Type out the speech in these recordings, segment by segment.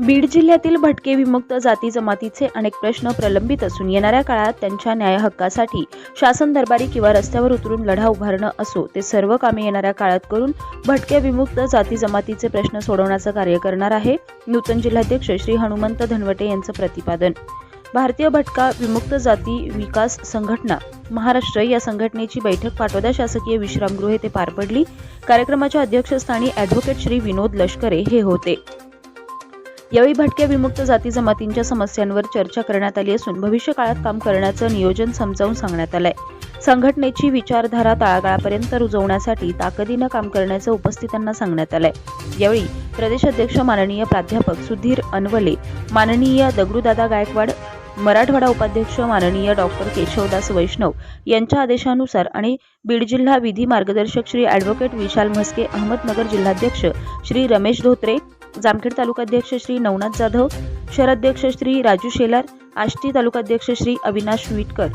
बीड जिल्ह्यातील भटके विमुक्त जाती जमातीचे अनेक प्रश्न प्रलंबित असून येणाऱ्या काळात त्यांच्या न्याय हक्कासाठी शासन दरबारी किंवा रस्त्यावर उतरून लढा उभारणं असो ते सर्व कामे येणाऱ्या काळात करून भटके विमुक्त जाती जमातीचे प्रश्न सोडवण्याचं कार्य करणार आहे नूतन जिल्हाध्यक्ष श्री हनुमंत धनवटे यांचं प्रतिपादन. भारतीय भटका विमुक्त जाती विकास संघटना महाराष्ट्र या संघटनेची बैठक पाटोदा शासकीय विश्रामगृह येथे पार पडली. कार्यक्रमाच्या अध्यक्षस्थानी ॲडव्होकेट श्री विनोद लष्करे हे होते. यावेळी भटक्या विमुक्त जाती जमातींच्या समस्यांवर चर्चा करण्यात आली असून भविष्य काळात काम करण्याचं नियोजन समजावून सांगण्यात आलंय. संघटनेची विचारधारा तळागाळापर्यंत रुजवण्यासाठी ताकदीनं काम करण्याचं उपस्थितांना सांगण्यात आलंय. यावेळी प्रदेश अध्यक्ष माननीय प्राध्यापक सुधीर अनवले माननीय दगडूदादा गायकवाड मराठवाडा उपाध्यक्ष माननीय डॉक्टर केशवदास वैष्णव यांच्या आदेशानुसार आणि बीड जिल्हा विधी मार्गदर्शक श्री ॲडव्होकेट विशाल म्हस्के अहमदनगर जिल्हाध्यक्ष श्री रमेश धोत्रे जामखेड तालुकाध्यक्ष श्री नवनाथ जाधव शहराध्यक्ष श्री राजू शेलार आष्टी तालुकाध्यक्ष श्री अविनाश विटकर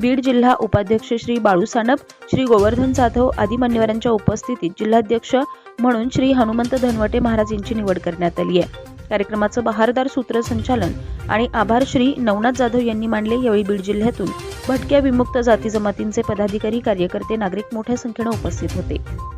बीड जिल्हा उपाध्यक्ष श्री बाळू सानप श्री गोवर्धन जाधव आदी मान्यवरांच्या उपस्थितीत जिल्हाध्यक्ष म्हणून श्री हनुमंत धनवटे महाराज यांची निवड करण्यात आली आहे. कार्यक्रमाचं बहारदार सूत्रसंचालन आणि आभार श्री नवनाथ जाधव यांनी मांडले यावेळी बीड जिल्ह्यातून भटक्या विमुक्त जाती जमातींचे पदाधिकारी कार्यकर्ते नागरिक मोठ्या संख्येनं उपस्थित होते.